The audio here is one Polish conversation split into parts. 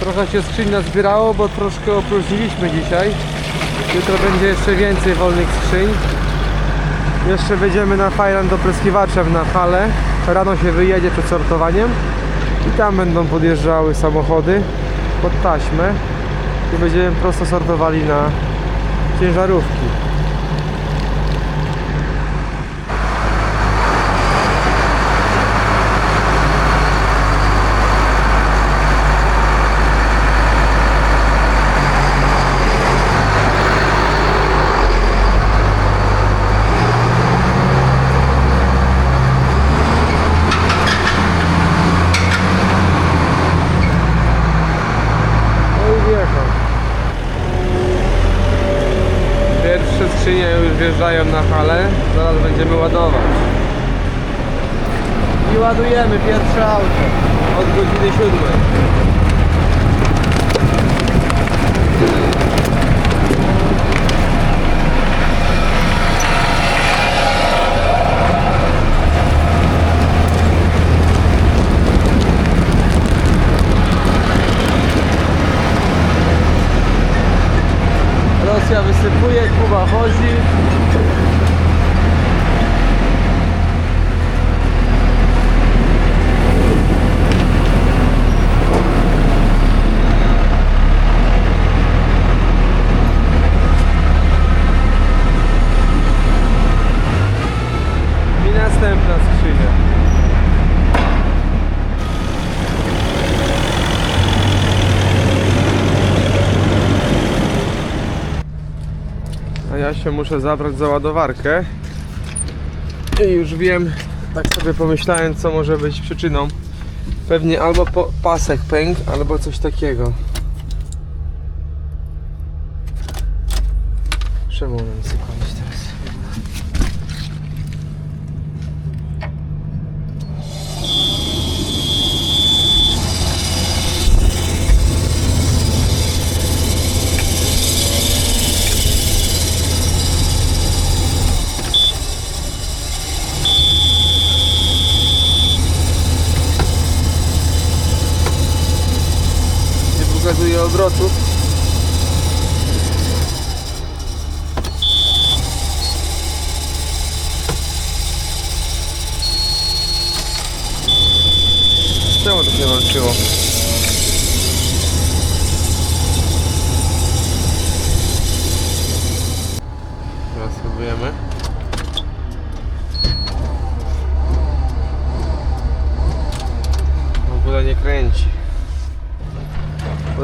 Trochę się skrzyń nazbierało, bo troszkę opróżniliśmy dzisiaj. Jutro będzie jeszcze więcej wolnych skrzyń. Jeszcze wejdziemy na Fajland opryskiwaczem na halę. Rano się wyjedzie przed sortowaniem. I tam będą podjeżdżały samochody pod taśmę. I będziemy prosto sortowali na ciężarówki. już wjeżdżają na halę. Zaraz będziemy ładować. I ładujemy pierwsze auto od godziny 7. się muszę zabrać za ładowarkę. I już wiem, tak sobie pomyślałem, co może być przyczyną. Pewnie albo pasek pękł, albo coś takiego. Czemu mam sypać teraz? Nie pokazuje obrotów. Czemu to się włączyło? Teraz spróbujemy. W ogóle nie kręci.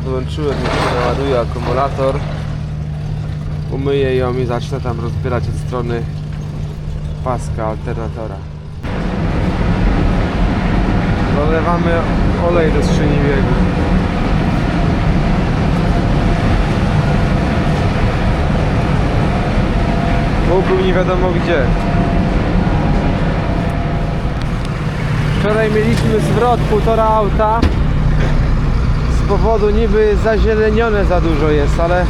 Podłączyłem, już się naładuje akumulator. Umyję ją i zacznę tam rozbierać od strony paska alternatora. Dolewamy olej do skrzyni biegów. Był nie wiadomo gdzie. Wczoraj mieliśmy zwrot półtora auta. Powodu niby zazielenione za dużo jest, ale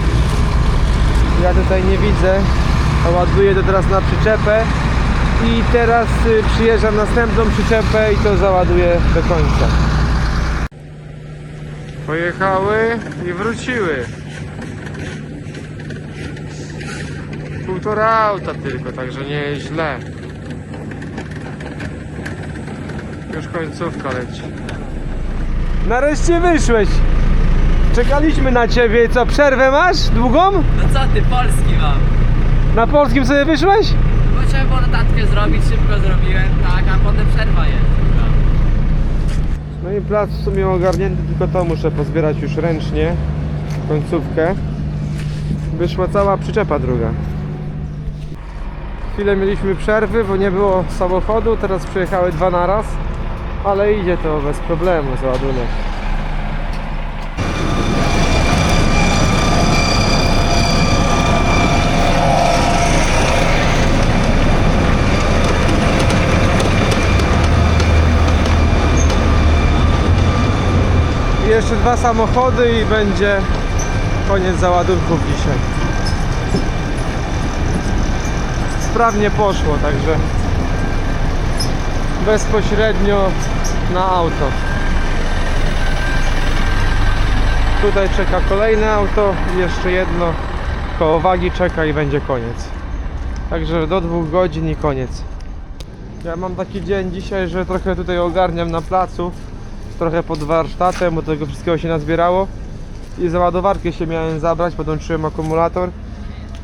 ja tutaj nie widzę. Ładuję to teraz na przyczepę i teraz y, przyjeżdżam następną przyczepę i to załaduję do końca. Pojechały i wróciły. Półtora auta tylko, także nie jest źle. Już końcówka leci. Nareszcie wyszłeś! Czekaliśmy na ciebie, co przerwę masz? Długą? No co ty, polski mam. Na polskim sobie wyszłeś? Bo trzeba było notatkę zrobić, szybko zrobiłem, tak, a potem przerwa jest. No i plac w sumie ogarnięty, tylko to muszę pozbierać już ręcznie. Końcówkę. Wyszła cała przyczepa druga. Chwilę mieliśmy przerwy, bo nie było samochodu, teraz przyjechały dwa na raz. Ale idzie to bez problemu, załadunek. Jeszcze dwa samochody i będzie koniec załadunków dzisiaj. Sprawnie poszło, także bezpośrednio na auto. Tutaj czeka kolejne auto jeszcze jedno koło wagi czeka i będzie koniec. Także do dwóch godzin i koniec. Ja mam taki dzień dzisiaj, że trochę tutaj ogarniam na placu. Trochę pod warsztatem, bo tego wszystkiego się nazbierało. I za ładowarkę się miałem zabrać, podłączyłem akumulator.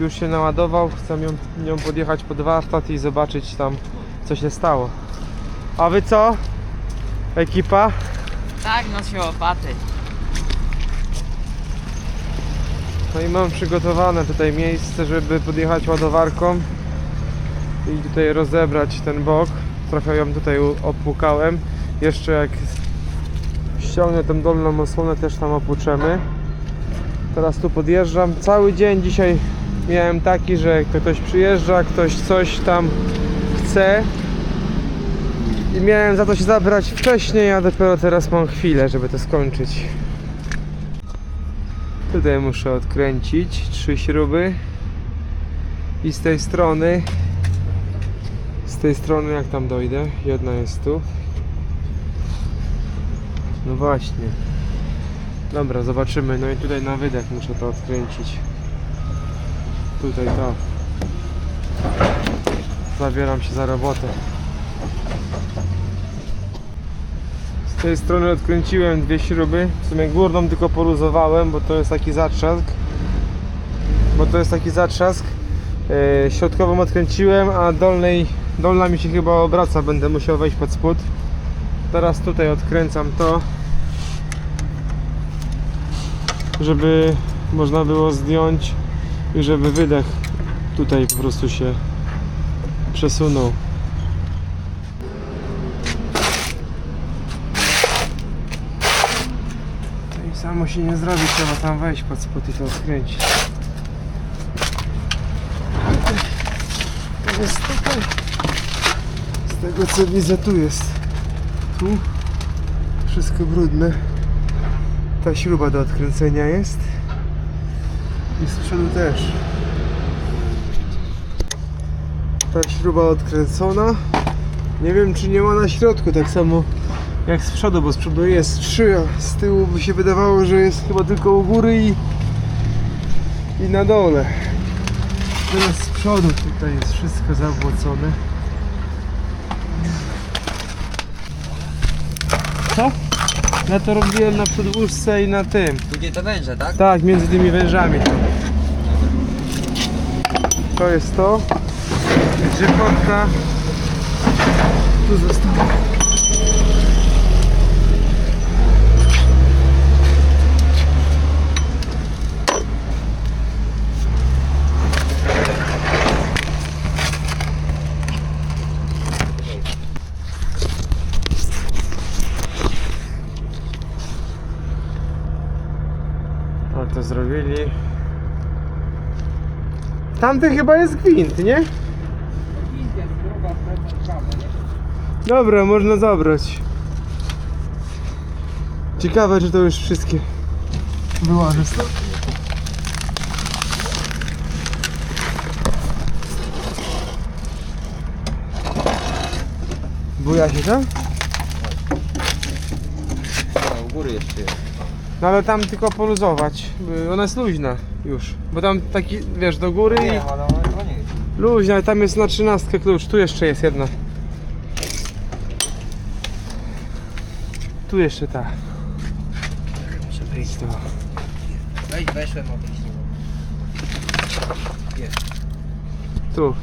Już się naładował, chcę ją, nią podjechać pod warsztat i zobaczyć tam co się stało. A wy co? Ekipa? Tak, no się łopaty. No i mam przygotowane tutaj miejsce, żeby podjechać ładowarką i tutaj rozebrać ten bok. Trochę ją tutaj opłukałem. Jeszcze jak ściągnę tą dolną osłonę też tam opłuczemy. Teraz tu podjeżdżam. Cały dzień dzisiaj miałem taki, że jak ktoś przyjeżdża, ktoś coś tam chce i miałem za to się zabrać wcześniej, a dopiero teraz mam chwilę, żeby to skończyć. Tutaj muszę odkręcić trzy śruby. I z tej strony z tej strony jak tam dojdę? Jedna jest tu. No właśnie. Dobra zobaczymy. No i tutaj na wydech muszę to odkręcić. Tutaj to. Zabieram się za robotę Z tej strony odkręciłem dwie śruby. W sumie górną tylko poluzowałem, bo to jest taki zatrzask. Bo to jest taki zatrzask. E, środkową odkręciłem, a dolnej, dolna mi się chyba obraca. Będę musiał wejść pod spód. Teraz tutaj odkręcam to. Żeby można było zdjąć i żeby wydech tutaj po prostu się przesunął. To i samo się nie zrobi, trzeba tam wejść pod spód i to odkręcić. To jest tutaj. Z tego co widzę tu jest. Tu wszystko brudne. Ta śruba do odkręcenia jest. I z przodu też. Ta śruba odkręcona. Nie wiem czy nie ma na środku tak samo jak z przodu, bo z przodu jest trzy, a z tyłu by się wydawało, że jest chyba tylko u góry i, i na dole. Teraz z przodu tutaj jest wszystko zabłocone. Co? Ja to robiłem na przedłużce i na tym. Tu gdzie te węże, tak? Tak, między tymi wężami. To jest to. Grzechotka. Tu została. Zrobili. Tamty chyba jest gwint, nie? Dobra, można zabrać. Ciekawe, czy to już wszystkie wyłażę stąd. Buja się to? u góry jeszcze jest. No ale tam tylko poluzować. Ona jest luźna już. Bo tam taki, wiesz, do góry i... ale ona chyba nie jest. Luźna, ale tam jest na trzynastkę klucz. Tu jeszcze jest jedna. Tu jeszcze ta. Muszę wyjść tego. Weź, weszłem obejść. Tu.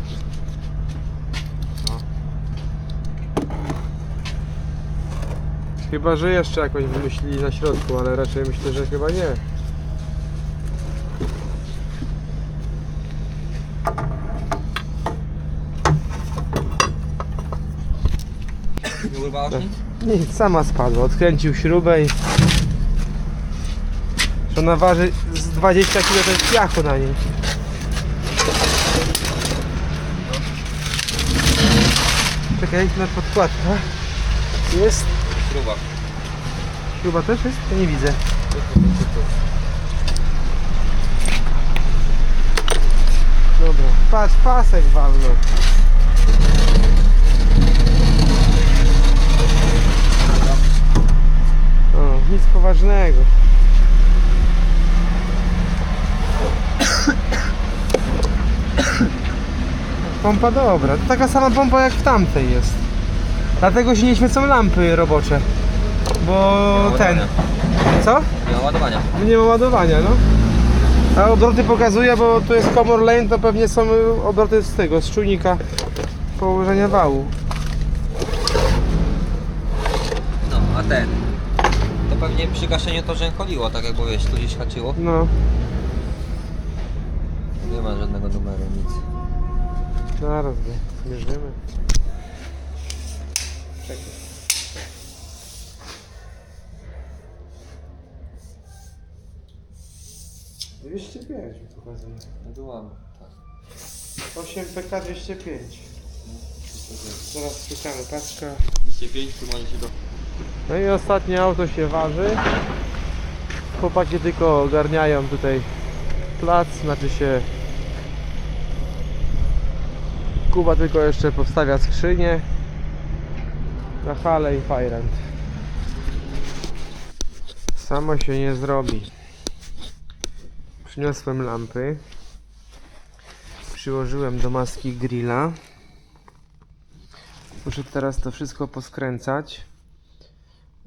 Chyba, że jeszcze jakąś wymyślili na środku, ale raczej myślę, że chyba nie. Nie nic? Nic, sama spadła. Odkręcił śrubę i... Że ona waży z 20 kg to jest piachu na niej. Czekaj, na podkładka. Jest. Próba. Śruba też jest? Nie widzę. Dobra, patrz, pasek walnął. O, nic poważnego. Pompa dobra, to taka sama pompa jak w tamtej jest. Dlatego się nie świecą lampy robocze. Bo ten. Co? Nie ma ładowania. Nie ma ładowania, no. A obroty pokazuje, bo tu jest Common Lane, to pewnie są obroty z tego, z czujnika położenia wału. No, a ten. To pewnie przy gaszeniu to rzękoliło, tak jak mówiłeś, tu gdzieś haczyło. No, Nie ma żadnego numeru, nic. zaraz go zmierzymy. Czekaj. Dwieście pięć mi tu mam, tak. 8 PK 205. Zaraz szukamy paczka. 205, tu macie do... No i ostatnie auto się waży. Chłopaki tylko ogarniają tutaj plac, znaczy się Kuba tylko jeszcze powstawia skrzynię na hale i fajrant. Samo się nie zrobi. Przyniosłem lampy. Przyłożyłem do maski grilla. Muszę teraz to wszystko poskręcać.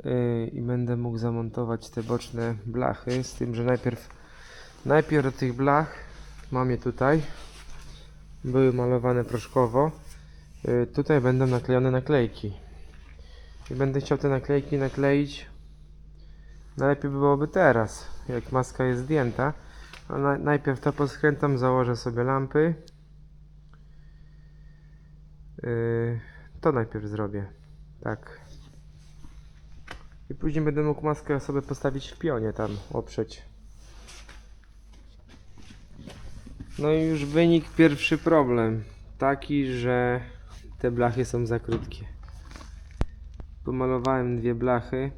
Yy, i będę mógł zamontować te boczne blachy z tym, że najpierw najpierw do tych blach mam je tutaj były malowane proszkowo Yy, tutaj będą naklejone naklejki i będę chciał te naklejki nakleić najlepiej byłoby teraz jak maska jest zdjęta a na, najpierw to poskrętam założę sobie lampy Yy, to najpierw zrobię tak i później będę mógł maskę sobie postawić w pionie tam, oprzeć. No i już wynik pierwszy problem. Taki, że te blachy są za krótkie. Pomalowałem dwie blachy,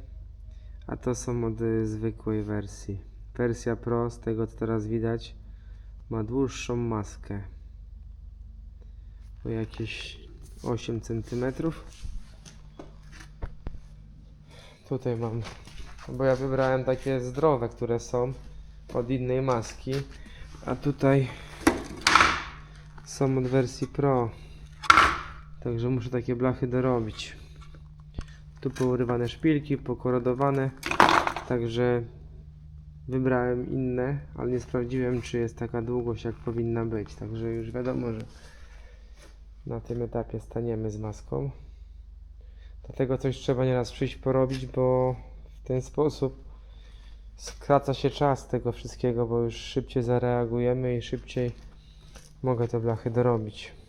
a to są od y, zwykłej wersji. Wersja Pro, z tego co teraz widać, ma dłuższą maskę. O jakieś 8 centymetrów. Tutaj mam, bo ja wybrałem takie zdrowe, które są od innej maski, a tutaj są od wersji Pro. Także muszę takie blachy dorobić. Tu pourywane szpilki, pokorodowane, także wybrałem inne, ale nie sprawdziłem czy jest taka długość jak powinna być, także już wiadomo, że na tym etapie staniemy z maską. Dlatego coś trzeba nieraz przyjść porobić, bo w ten sposób skraca się czas tego wszystkiego, bo już szybciej zareagujemy i szybciej mogę te blachy dorobić.